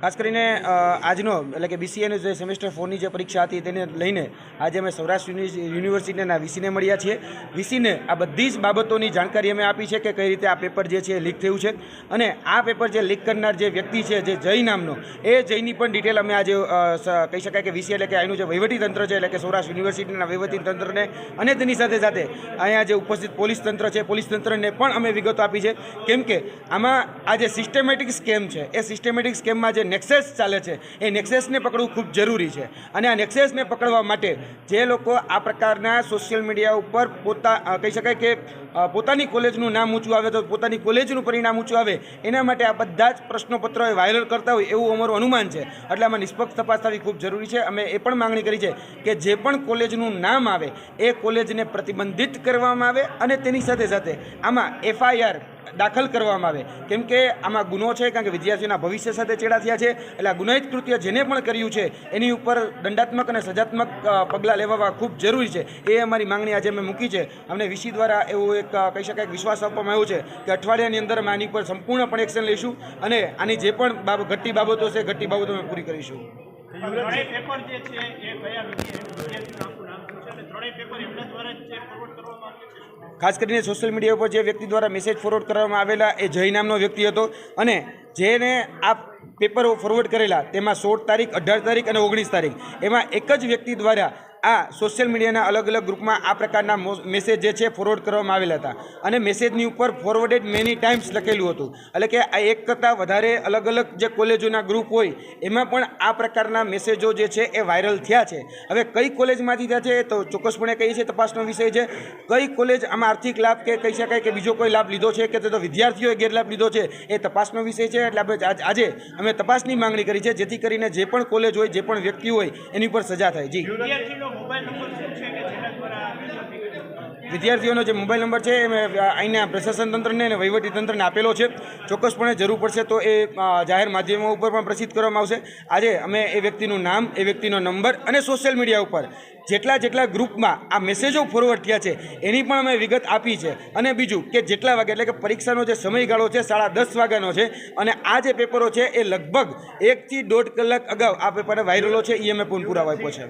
ખાસ કરીને આજનો, એટલે કે બીસીએની જે સેમેસ્ટર ફોરની જે પરીક્ષા હતી તેને લઈને આજે અમે સૌરાષ્ટ્ર યુનિવર્સિટીના વીસીને મળ્યા છીએ. વીસીને આ બધી જ બાબતોની જાણકારી અમે આપી છે કે કઈ રીતે આ પેપર જે છે લીક થયું છે. અને આ પેપર જે લીક કરનાર જે વ્યક્તિ છે, જે જય નામનો, એ જયની પણ ડિટેલ અમે આજે કહી શકાય કે વીસી એટલે કે અહીંનું જે વહીવટી તંત્ર છે, એટલે કે સૌરાષ્ટ્ર યુનિવર્સિટીના વહીવટી તંત્રને અને તેની સાથે સાથે અહીંયા જે ઉપસ્થિત પોલીસ તંત્ર છે, પોલીસ તંત્રને પણ અમે વિગતો આપી છે. કેમ કે આમાં આ જે સિસ્ટેમેટિક સ્કેમ છે, એ સિસ્ટેમેટિક સ્કેમમાં જે નેક્સેસ ચાલે છે, એ નેક્સેસને પકડવું ખૂબ જરૂરી છે. અને આ નેક્સેસને પકડવા માટે જે લોકો આ પ્રકારના સોશિયલ મીડિયા ઉપર પોતા કહી શકાય કે પોતાની કોલેજનું નામ ઊંચું આવે તો પોતાની કોલેજનું પરિણામ ઊંચું આવે, એના માટે આ બધા જ પ્રશ્નપત્રો એ વાયરલ કરતા હોય એવું અમારું અનુમાન છે. એટલે આમાં નિષ્પક્ષ તપાસ થવી ખૂબ જરૂરી છે. અમે એ પણ માંગણી કરી છે કે જે પણ કોલેજનું નામ આવે, એ કોલેજને પ્રતિબંધિત કરવામાં આવે અને તેની સાથે સાથે આમાં એફઆઈઆર દાખલ કરવામાં આવે. કેમ કે આમાં ગુનો છે, કારણ કે વિદ્યાર્થીઓના ભવિષ્ય સાથે ચેડા થયા છે, એટલે આ ગુનાહિત કૃત્ય જેને પણ કર્યું છે, એની ઉપર દંડાત્મક અને સજાત્મક પગલાં લેવા ખૂબ જરૂરી છે. એ અમારી માંગણી આજે અમે મૂકી છે. અમને વીસી દ્વારા એવું એક કહી શકાય વિશ્વાસ આપવામાં આવ્યો છે કે અઠવાડિયાની અંદર અમે આની પર સંપૂર્ણપણે એક્શન લઈશું અને આની જે પણ બાબત ઘટતી બાબતો છે, ઘટતી બાબતો અમે પૂરી કરીશું. પેપર જે છે, એ કયા ખાસ કરીને સોશિયલ મીડિયા ઉપર જે વ્યક્તિ દ્વારા મેસેજ ફોરવર્ડ કરવામાં આવેલા, એ જય નામનો વ્યક્તિ હતો. અને જેને આ પેપરો ફોરવર્ડ કરેલા, તેમાં સોળ તારીખ, અઢાર તારીખ અને ઓગણીસ તારીખ. એમાં એક જ વ્યક્તિ દ્વારા આ સોશિયલ મીડિયાના અલગ અલગ ગ્રુપમાં આ પ્રકારના મેસેજ જે છે ફોરવર્ડ કરવામાં આવેલા હતા. અને મેસેજની ઉપર ફોરવર્ડેડ મેની ટાઈમ્સ લખેલું હતું. એટલે કે આ એક કરતાં વધારે અલગ અલગ જે કોલેજોના ગ્રુપ હોય, એમાં પણ આ પ્રકારના મેસેજો જે છે એ વાયરલ થયા છે. હવે કઈ કોલેજમાંથી થયા છે તો ચોક્કસપણે કહીએ છીએ તપાસનો વિષય છે. કઈ કોલેજ આમાં આર્થિક લાભ કે કહી શકાય કે બીજો કોઈ લાભ લીધો છે કે તે વિદ્યાર્થીઓએ ગેરલાભ લીધો છે એ તપાસનો વિષય છે. એટલે આજે અમે તપાસની માંગણી કરી છે જેથી કરીને જે પણ કોલેજ હોય, જે પણ વ્યક્તિ હોય, એની ઉપર સજા થાય. જી. વિદ્યાર્થીઓનો જે મોબાઈલ નંબર છે, એ અહીંના પ્રશાસન તંત્રને અને વહીવટી તંત્રને આપેલો છે. ચોક્કસપણે જરૂર પડશે તો એ જાહેર માધ્યમો ઉપર પણ પ્રસિદ્ધ કરવામાં આવશે. આજે અમે એ વ્યક્તિનું નામ, એ વ્યક્તિનો નંબર અને સોશિયલ મીડિયા ઉપર જેટલા જેટલા ગ્રુપમાં આ મેસેજો ફોરવર્ડ થયા છે, એની પણ અમે વિગત આપી છે. અને બીજું કે જેટલા વાગે, એટલે કે પરીક્ષાનો જે સમયગાળો છે, સાડા દસ વાગ્યાનો છે, અને આ જે પેપરો છે, એ લગભગ એકથી દોઢ કલાક અગાઉ આ પેપર વાયરલો છે એ અમે પૂન પુરાવા આપ્યો છે.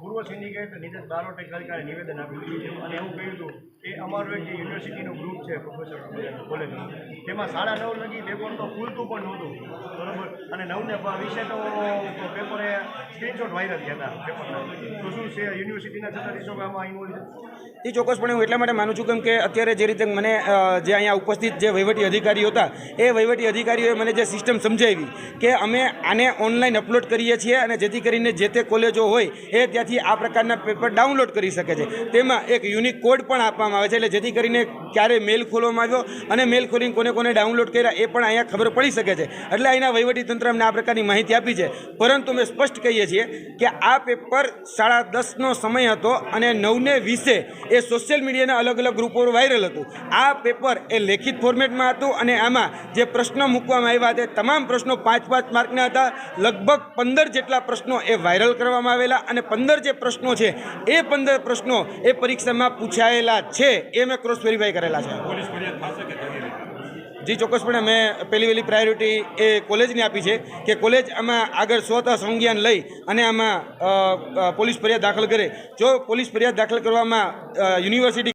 પૂર્વ સિન્ડિકેટ નીરજ બારોટે ગઈકાલે નિવેદન આપ્યું હતું અને એવું કહ્યું હતું કે અમારું એક યુનિવર્સિટીનું ગ્રુપ છે પ્રોફેસર કોલેજનું, તેમાં સાડા નવ લગી પેપર તો ખુલતું પણ નહોતું, બરોબર? અને નવને વિશે તો પેપરે સ્ક્રીનશોટ વાયરલ થયા હતા પેપરના તો શું છે, યુનિવર્સિટીના સત્તાધીશો આમાં ઇન્વોલ્વ એ ચોક્કસપણે હું એટલા માટે માનું છું કેમ કે અત્યારે જે રીતે મને જે અહીંયા ઉપસ્થિત જે વહીવટી અધિકારીઓ હતા, એ વહીવટી અધિકારીઓએ મને જે સિસ્ટમ સમજાવી કે અમે આને ઓનલાઈન અપલોડ કરીએ છીએ અને જેથી કરીને જે તે કોલેજો હોય એ ત્યાંથી આ પ્રકારના પેપર ડાઉનલોડ કરી શકે છે. તેમાં એક યુનિક કોડ પણ આપવામાં આવે છે, એટલે જેથી કરીને ક્યારે મેલ ખોલવામાં આવ્યો અને મેલ ખોલીને કોને કોને ડાઉનલોડ કર્યા એ પણ અહીંયા ખબર પડી શકે છે. એટલે અહીંના તંત્ર અમને આ પ્રકારની માહિતી આપી છે. પરંતુ અમે સ્પષ્ટ કહીએ છીએ કે આ પેપર સાડા દસનો સમય હતો અને નવને વીસે એ સોશિયલ મીડિયાના અલગ અલગ ગ્રુપો વાયરલ હતું. આ પેપર એ લેખિત ફોર્મેટમાં હતું અને આમાં જે પ્રશ્નો મૂકવામાં આવ્યા તે તમામ પ્રશ્નો પાંચ પાંચ માર્કના હતા. લગભગ પંદર જેટલા પ્રશ્નો એ વાયરલ કરવામાં આવેલા અને પંદર જે પ્રશ્નો છે એ પંદર પ્રશ્નો એ પરીક્ષામાં પૂછાયેલા છે. એ મેં ક્રોસ વેરીફાઈ કરેલા છે. જી ચોક્કસપણે મેં પહેલી વહેલી પ્રાયોરિટી એ કોલેજને આપી છે કે કોલેજ આમાં આગળ સ્વતઃ સંજ્ઞાન લઈ અને આમાં પોલીસ ફરિયાદ દાખલ કરે. જો પોલીસ ફરિયાદ દાખલ કરવામાં યુનિવર્સિટી